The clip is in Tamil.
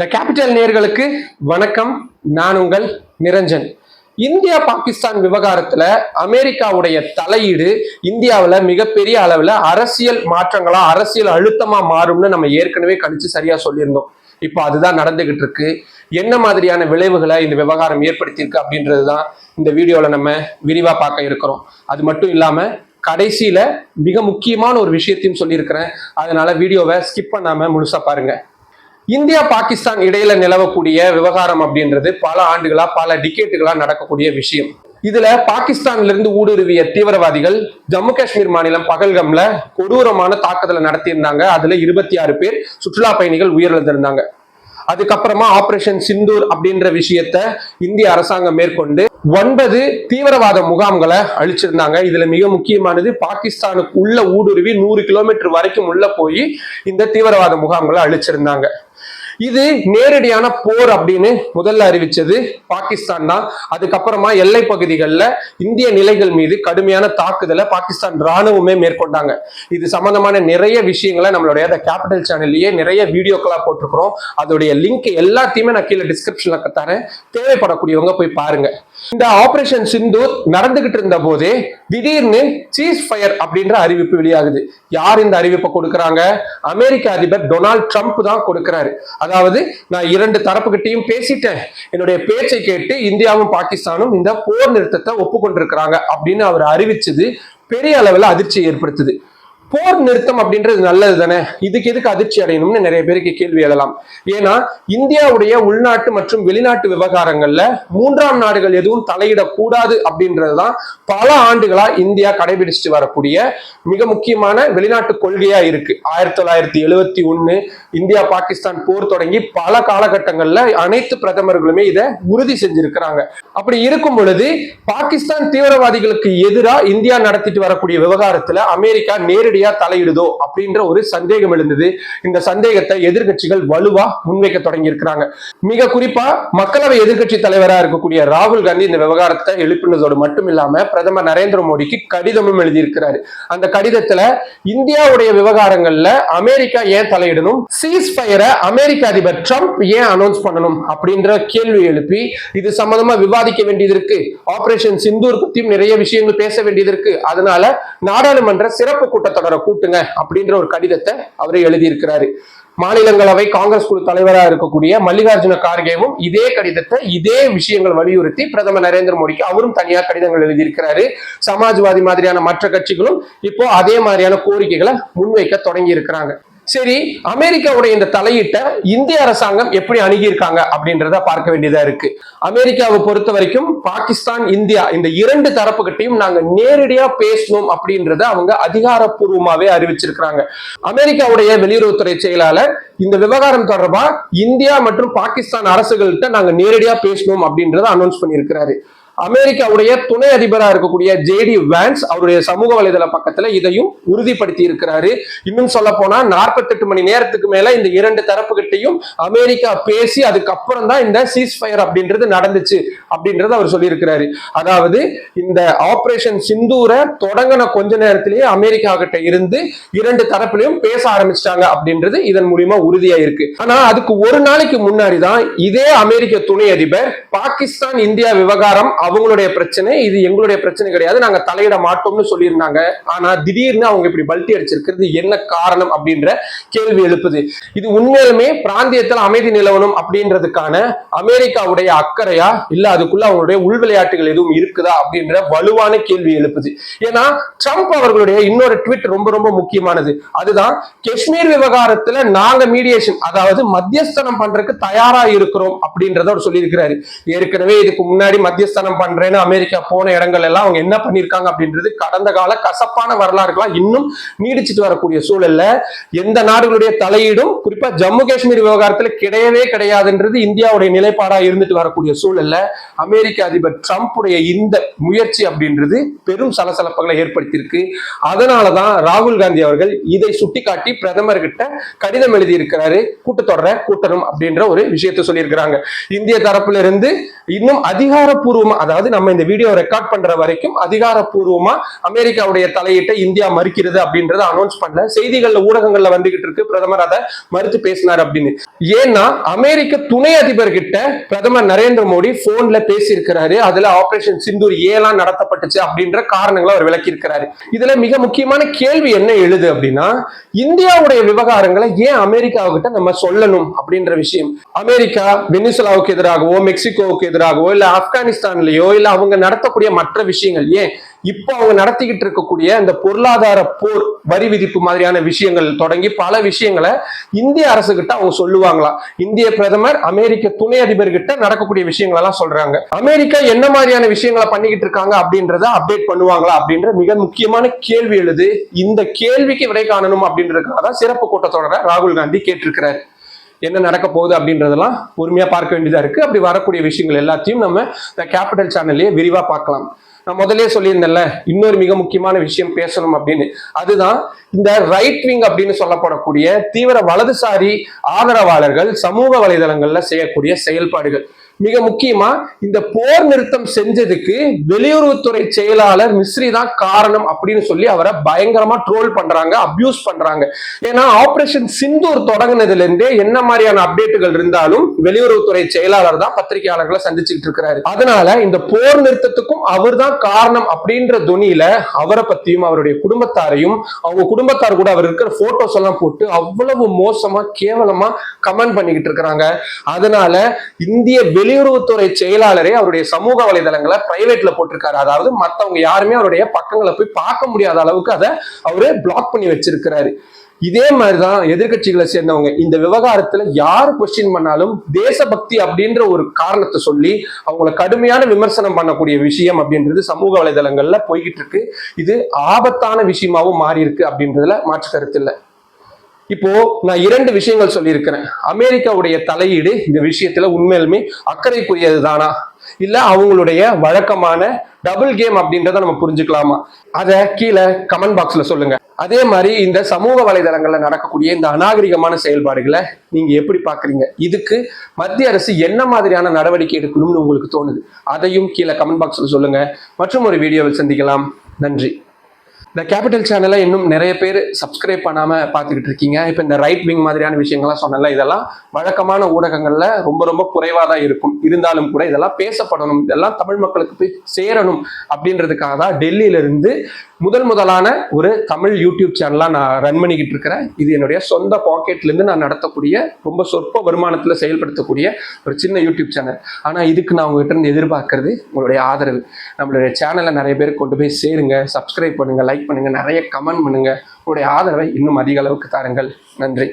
த கேபிட்டல் நேர்களுக்கு வணக்கம். நான் உங்கள் நிரஞ்சன். இந்தியா பாகிஸ்தான் விவகாரத்துல அமெரிக்காவுடைய தலையீடு இந்தியாவில் மிகப்பெரிய அளவில் அரசியல் மாற்றங்களா அரசியல் அழுத்தமா மாறும்னு நம்ம ஏற்கனவே கணிச்சு சரியா சொல்லியிருந்தோம். இப்போ அதுதான் நடந்துகிட்டு இருக்கு. என்ன மாதிரியான விளைவுகளை இந்த விவகாரம் ஏற்படுத்தியிருக்கு அப்படின்றது தான் இந்த வீடியோவில் நம்ம விரிவாக பார்க்க இருக்கிறோம். அது மட்டும் இல்லாமல் கடைசியில் மிக முக்கியமான ஒரு விஷயத்தையும் சொல்லியிருக்கிறேன். அதனால வீடியோவை ஸ்கிப் பண்ணாமல் முழுசாக பாருங்கள் இந்தியா பாகிஸ்தான் இடையில நிலவக்கூடிய விவகாரம் அப்படின்றது பல ஆண்டுகளா பல டிக்கெட்டுகளா நடக்கக்கூடிய விஷயம். இதுல பாகிஸ்தான்ல இருந்து ஊடுருவிய தீவிரவாதிகள் ஜம்மு காஷ்மீர் மாநிலம் பகல்கம்ல கொடூரமான தாக்குதலை நடத்தியிருந்தாங்க. அதுல இருபத்தி ஆறு பேர் சுற்றுலா பயணிகள் உயிரிழந்திருந்தாங்க. அதுக்கப்புறமா ஆபரேஷன் சிந்தூர் அப்படின்ற விஷயத்த இந்திய அரசாங்கம் மேற்கொண்டு ஒன்பது தீவிரவாத முகாம்களை அழிச்சிருந்தாங்க. இதுல மிக முக்கியமானது பாகிஸ்தானுக்கு உள்ள ஊடுருவி நூறு கிலோமீட்டர் வரைக்கும் உள்ள போய் இந்த தீவிரவாத முகாம்களை அழிச்சிருந்தாங்க. இது நேரடியான போர் அப்படின்னு முதல்ல அறிவிச்சது பாகிஸ்தான் தான். அதுக்கப்புறமா எல்லை பகுதிகளில் இந்திய நிலைகள் மீது கடுமையான தாக்குதலை பாகிஸ்தான் ராணுவமே மேற்கொண்டாங்க. இது சம்பந்தமான நிறைய விஷயங்களை நம்மளுடைய கேபிட்டல் சேனல்லையே நிறைய வீடியோக்களாக போட்டிருக்கிறோம். அதோடைய லிங்க் எல்லாத்தையுமே நான் கீழே டிஸ்கிரிப்ஷன்ல தரேன். தேவைப்படக்கூடியவங்க போய் பாருங்க. இந்த ஆபரேஷன் சிந்து நடந்துகிட்டு இருந்த போதே திடீர்னு சீஸ் ஃபயர் அப்படின்ற அறிவிப்பு வெளியாகுது. யார் இந்த அறிவிப்பை கொடுக்குறாங்க? அமெரிக்க அதிபர் டொனால்ட் ட்ரம்ப் தான் கொடுக்கிறாரு. அதாவது நான் இரண்டு தரப்புகிட்டையும் பேசிட்டேன். என்னுடைய பேச்சை கேட்டு இந்தியாவும் பாகிஸ்தானும் இந்த போர் நிறுத்தத்தை ஒப்புக்கொண்டிருக்கிறாங்க அப்படின்னு அவர் அறிவிச்சது பெரிய அளவில் அதிர்ச்சியை ஏற்படுத்துது. போர் நிறுத்தம் அப்படின்றது நல்லது தானே? இதுக்கு எதுக்கு அதிர்ச்சி அடையணும்னு நிறைய பேருக்கு கேள்வி எழலாம். ஏன்னா இந்தியாவுடைய உள்நாட்டு மற்றும் வெளிநாட்டு விவகாரங்கள்ல மூன்றாம் நாடுகள் எதுவும் தலையிடக்கூடாது அப்படின்றதுதான் பல ஆண்டுகளா இந்தியா கடைபிடிச்சிட்டு வரக்கூடிய மிக முக்கியமான வெளிநாட்டு கொள்கையா இருக்கு. ஆயிரத்தி தொள்ளாயிரத்தி எழுவத்தி ஒண்ணு இந்தியா பாகிஸ்தான் போர் தொடங்கி பல காலகட்டங்கள்ல அனைத்து பிரதமர்களுமே இதை உறுதி செஞ்சிருக்கிறாங்க. அப்படி இருக்கும் பொழுது பாகிஸ்தான் தீவிரவாதிகளுக்கு எதிராக இந்தியா நடத்திட்டு வரக்கூடிய விவகாரத்துல அமெரிக்கா நேரடி நேரடியா தலையிடுதோ அப்படின்ற ஒரு சந்தேகம் எழுந்தது. இந்த சந்தேகத்தை எதிர்கட்சிகள் வலுவா முன்வைக்க தொடங்கி இருக்கிறாங்க மிக குறிப்பா மக்களவை எதிர்கட்சி தலைவராக இருக்கக்கூடிய ராகுல் காந்தி இந்த விவகாரத்தை எழுப்பினதோடு மட்டும் இல்லாம பிரதமர் நரேந்திர மோடிக்கு கடிதமும் எழுதியிருக்கிறாரு. அந்த கடிதத்துல இந்தியாவுடைய விவகாரங்கள்ல அமெரிக்கா ஏன் தலையிடணும்? சீஸ் ஃபயரை அமெரிக்க அதிபர் ட்ரம்ப் ஏன் அனௌன்ஸ் பண்ணணும்? அப்படின்ற கேள்வி எழுப்பி இது சம்பந்தமா விவாதிக்க வேண்டியது இருக்கு. ஆபரேஷன் சிந்தூர் பத்தியும் நிறைய விஷயங்கள் பேச வேண்டியது இருக்கு. அதனால நாடாளுமன்ற சிறப்பு கூட்டத்தொடர் கூட்டுங்க அப்படின்ற ஒரு கடிதத்தை அவரே எழுதியிருக்கிறாரு. மாநிலங்களவை காங்கிரஸ் குழு தலைவராக இருக்கக்கூடிய மல்லிகார்ஜுன கார்கேவும் இதே கடிதத்தை இதே விஷயங்கள் வலியுறுத்தி பிரதமர் நரேந்திர மோடிக்கு அவரும் தனியாக கடிதங்கள் எழுதியிருக்கிறாரு. சமாஜ்வாதி மாதிரியான மற்ற கட்சிகளும் இப்போ அதே மாதிரியான கோரிக்கைகளை முன்வைக்க தொடங்கி இருக்கிறாங்க சரி அமெரிக்காவுடைய இந்த தலையீட்டை இந்திய அரசாங்கம் எப்படி அணுகியிருக்காங்க அப்படின்றத பார்க்க வேண்டியதா இருக்கு. அமெரிக்காவை பொறுத்த வரைக்கும் பாகிஸ்தான் இந்தியா இந்த இரண்டு தரப்புகிட்டையும் நாங்க நேரடியா பேசணும் அப்படின்றத அவங்க அதிகாரப்பூர்வமாவே அறிவிச்சிருக்கிறாங்க. அமெரிக்காவுடைய வெளியுறவுத்துறை செயலாளர் இந்த விவகாரம் தொடர்பா இந்தியா மற்றும் பாகிஸ்தான் அரசுகள்கிட்ட நாங்க நேரடியா பேசணும் அப்படின்றத அனௌன்ஸ் பண்ணியிருக்கிறாரு. அமெரிக்காவுடைய துணை அதிபராக இருக்கக்கூடிய ஜேடி வேன்ஸ் அவருடைய சமூக வலைதள பக்கத்துல இதையும் உறுதிப்படுத்தி இருக்கிறாரு. இன்னும் சொல்ல போனா நாற்பத்தெட்டு மணி நேரத்துக்கு மேல இந்த இரண்டு தரப்புகிட்டையும் அமெரிக்கா பேசி அதுக்கப்புறம் தான் இந்த சீஸ் ஃபயர் அப்படின்றது நடந்துச்சு அப்படின்றது அவர் சொல்லியிருக்கிறாரு. அதாவது இந்த ஆபரேஷன் சிந்தூரை தொடங்கின கொஞ்ச நேரத்திலேயே அமெரிக்கா கிட்ட இருந்து இரண்டு தரப்புலையும் பேச ஆரம்பிச்சிட்டாங்க அப்படின்றது இதன் மூலியமா உறுதியா இருக்கு ஆனா அதுக்கு ஒரு நாளைக்கு முன்னாடி தான் இதே அமெரிக்க துணை அதிபர் பாகிஸ்தான் இந்தியா விவகாரம் அவங்களுடைய பிரச்சனை இது எங்களுடைய பிரச்சனை கிடையாது. நாங்க தலையிட மாட்டோம்னு சொல்லியிருந்தாங்க. ஆனா திடீர்னு அவங்க இப்படி பல்ட்டி அடிச்சிருக்கிறது என்ன காரணம் அப்படின்ற கேள்வி எழுப்புது. இது உண்மையிலுமே பிராந்தியத்தில் அமைதி நிலவணும் அப்படின்றதுக்கான அமெரிக்காவுடைய அக்கறையா? இல்ல அதுக்குள்ள அவங்களுடைய உள் விளையாட்டுகள் எதுவும் இருக்குதா அப்படின்ற வலுவான கேள்வி எழுப்புது. ஏன்னா ட்ரம்ப் அவர்களுடைய இன்னொரு ட்வீட் ரொம்ப ரொம்ப முக்கியமானது. அதுதான் காஷ்மீர் விவகாரத்துல நாங்க மீடியேஷன் அதாவது மத்தியஸ்தனம் பண்றதுக்கு தயாரா இருக்கிறோம் அப்படின்றத அவர் சொல்லியிருக்கிறாரு. ஏற்கனவே இதுக்கு முன்னாடி மத்தியஸ்தானம் பண்றேன்னு அமெரிக்கா போன இடங்கள் எல்லாம் அவங்க என்ன பண்ணிருக்காங்க அப்படின்றது கடந்த கால கசப்பான வரலாறுகளாம் இன்னும் நீடிச்சிட்டு வரக்கூடிய சூழல்ல எந்த நாடுகளுடைய தலையீடும் குறிப்பா ஜம்மு காஷ்மீர் விவகாரத்துல கிடையவே கிடையாதுன்றது இந்தியாவுடைய நிலைப்பாடா இருந்துட்டு வரக்கூடிய சூழல்ல அமெரிக்க அதிபர் ட்ரம்ப்புடைய இந்த முயற்சி அப்படின்றது பெரும் சலசலப்புகளை ஏற்படுத்தியிருக்கு. அதனாலதான் ராகுல் காந்தி அவர்கள் இதை சுட்டிக்காட்டி பிரதமர்கிட்ட கடிதம் எழுதி இருக்கிறாரு கூட்டத்தொடரை கூட்டணும் அப்படின்ற ஒரு விஷயத்தை சொல்லியிருக்கிறாங்க. இந்திய தரப்புல இருந்து இன்னும் அதிகாரப்பூர்வமா அதாவது நம்ம இந்த வீடியோ ரெக்கார்ட் பண்ற வரைக்கும் அதிகாரப்பூர்வமா அமெரிக்காவுடைய தலையீட்டை இந்தியா மறுக்கிறது அப்படின்றத அனௌன்ஸ் பண்ணல. செய்திகள்ல ஊடகங்கள்ல வந்துகிட்டு இருக்கு. பிரதமர் அதை மறுத்து பேசினார் அப்படின்னு. ஏன்னா அமெரிக்க துணை அதிபர் கிட்ட பிரதமர் நரேந்திர மோடி போன்ல பேசியிருக்கிறாரு. அதுல ஆபரேஷன் சிந்தூர் ஏலாம் நடத்தப்பட்டுச்சு அப்படின்ற காரணங்களை அவர் விளக்கி இருக்கிறாரு இதுல மிக முக்கியமான கேள்வி என்ன எழுது அப்படின்னா இந்தியாவுடைய விவகாரங்களை ஏன் அமெரிக்காவுக்கிட்ட நம்ம சொல்லணும் அப்படின்ற விஷயம். அமெரிக்கா வெனிசுலாவுக்கு எதிராகவோ மெக்சிகோவுக்கு எதிராகவோ இல்ல ஆப்கானிஸ்தான்லயோ இல்ல அவங்க நடத்தக்கூடிய மற்ற விஷயங்கள் ஏன்? இப்போ அவங்க நடத்திக்கிட்டு இருக்கக்கூடிய இந்த பொருளாதார போர் வரி விதிப்பு மாதிரியான விஷயங்கள் தொடங்கி பல விஷயங்களை இந்திய அரசு கிட்ட அவங்க சொல்லுவாங்களா இந்திய பிரதமர் அமெரிக்க துணை அதிபர் கிட்ட நடக்கக்கூடிய விஷயங்கள் எல்லாம் சொல்றாங்க. அமெரிக்கா என்ன மாதிரியான விஷயங்களை பண்ணிக்கிட்டு இருக்காங்க அப்படின்றத அப்டேட் பண்ணுவாங்களா அப்படின்ற மிக முக்கியமான கேள்வி எழுது. இந்த கேள்விக்கு விடை காணணும் அப்படின்றதுக்காக தான் சிறப்பு கூட்டத்தொடர ராகுல் காந்தி கேட்டிருக்கிறார். என்ன நடக்க போகுது அப்படின்றதெல்லாம் பொறுமையாக பார்க்க வேண்டியதாக இருக்குது அப்படி வரக்கூடிய விஷயங்கள் எல்லாத்தையும் நம்ம இந்த கேபிட்டல் சேனல்லையே விரிவாக பார்க்கலாம். நான் முதலே சொல்லியிருந்தேன்ல இன்னொரு மிக முக்கியமான விஷயம் பேசணும் அப்படின்னு. அதுதான் இந்த ரைட் விங் அப்படின்னு சொல்லப்படக்கூடிய தீவிர வலதுசாரி ஆதரவாளர்கள் சமூக வலைதளங்கள்ல செய்யக்கூடிய செயல்பாடுகள். மிக முக்கியமா இந்த போர் நிறுத்தம் செஞ்சதுக்கு வெளியுறவுத்துறை செயலாளர் மிஸ்ரி தான் காரணம் அப்படின்னு சொல்லி அவரை பயங்கரமா ட்ரோல் பண்றாங்க அபியூஸ் பண்றாங்க. ஏன்னா ஆபரேஷன் சிந்தூர் தொடங்கினதுல இருந்தே என்ன மாதிரியான அப்டேட்டுகள் இருந்தாலும் வெளியுறவுத்துறை செயலாளர் தான் பத்திரிகையாளர்களை சந்திச்சுட்டு இருக்கிறாரு. அதனால இந்த போர் நிறுத்தத்துக்கும் அவர் தான் காரணம் அப்படின்ற துணியில அவரை பத்தியும் அவருடைய குடும்பத்தாரையும் அவங்க குடும்பத்தார் கூட அவர் இருக்கிற போட்டோஸ் எல்லாம் போட்டு அவ்வளவு மோசமா கேவலமா கமெண்ட் பண்ணிக்கிட்டு இருக்கிறாங்க. அதனால இந்திய வெளி வெளியுறவுத்துறை செயலாளரே அவருடைய சமூக வலைதளங்களை பிரைவேட்ல போட்டிருக்காரு. அதாவது மத்தவங்க யாருமே அவருடைய பக்கங்களை போய் பார்க்க முடியாத அளவுக்கு அதை அவரு பிளாக் பண்ணி வச்சிருக்கிறாரு. இதே மாதிரிதான் எதிர்க்கட்சிகளை சேர்ந்தவங்க. இந்த விவகாரத்துல யார் கொஸ்டின் பண்ணாலும் தேசபக்தி அப்படின்ற ஒரு காரணத்தை சொல்லி அவங்கள கடுமையான விமர்சனம் பண்ணக்கூடிய விஷயம் அப்படின்றது சமூக வலைதளங்கள்ல போய்கிட்டு இருக்கு. இது ஆபத்தான விஷயமாவும் மாறி இருக்கு அப்படின்றதுல மாற்று கருத்து இல்லை. இப்போ நான் இரண்டு விஷயங்கள் சொல்லியிருக்கிறேன். அமெரிக்காவுடைய தலையீடு இந்த விஷயத்துல உண்மையிலுமே அக்கறைக்குரியது தானா இல்ல அவங்களுடைய வழக்கமான டபுள் கேம் அப்படின்றத நம்ம புரிஞ்சுக்கலாமா? அதை கீழே கமெண்ட் பாக்ஸ்ல சொல்லுங்க. அதே மாதிரி இந்த சமூக வலைதளங்கள்ல நடக்கக்கூடிய இந்த அநாகரிகமான செயல்பாடுகளை நீங்க எப்படி பாக்குறீங்க? இதுக்கு மத்திய அரசு என்ன மாதிரியான நடவடிக்கை எடுக்கணும்னு உங்களுக்கு தோணுது? அதையும் கீழே கமெண்ட் பாக்ஸ்ல சொல்லுங்க. மற்றும் ஒரு வீடியோவில் சந்திக்கலாம். நன்றி. இந்த கேபிட்டல் சேனலை இன்னும் நிறைய பேர் சப்ஸ்கிரைப் பண்ணாமல் பார்த்துக்கிட்டு இருக்கீங்க. இப்போ இந்த ரைட் விங் மாதிரியான விஷயங்கள்லாம் சொன்னல இதெல்லாம் வழக்கமான ஊடகங்களில் ரொம்ப ரொம்ப குறைவாக தான் இருக்கும். இருந்தாலும் கூட இதெல்லாம் பேசப்படணும் இதெல்லாம் தமிழ் மக்களுக்கு போய் சேரணும் அப்படின்றதுக்காக தான் டெல்லியிலிருந்து முதல் முதலான ஒரு தமிழ் யூடியூப் சேனலாக நான் ரன் பண்ணிக்கிட்டு இருக்கிறேன். இது என்னுடைய சொந்த பாக்கெட்லேருந்து நான் நடத்தக்கூடிய ரொம்ப சொற்ப வருமானத்தில் செயல்படுத்தக்கூடிய ஒரு சின்ன யூடியூப் சேனல் ஆனால் இதுக்கு நான் உங்ககிட்ட இருந்து எதிர்பார்க்கறது உங்களுடைய ஆதரவு. நம்மளுடைய சேனலை நிறைய பேர் கொண்டு போய் சேருங்க சப்ஸ்கிரைப் பண்ணுங்கள் லைக் பண்ணுங்க நிறைய கமெண்ட் பண்ணுங்க. உங்களுடைய ஆதரவை இன்னும் அதிக அளவுக்கு தாருங்கள். நன்றி.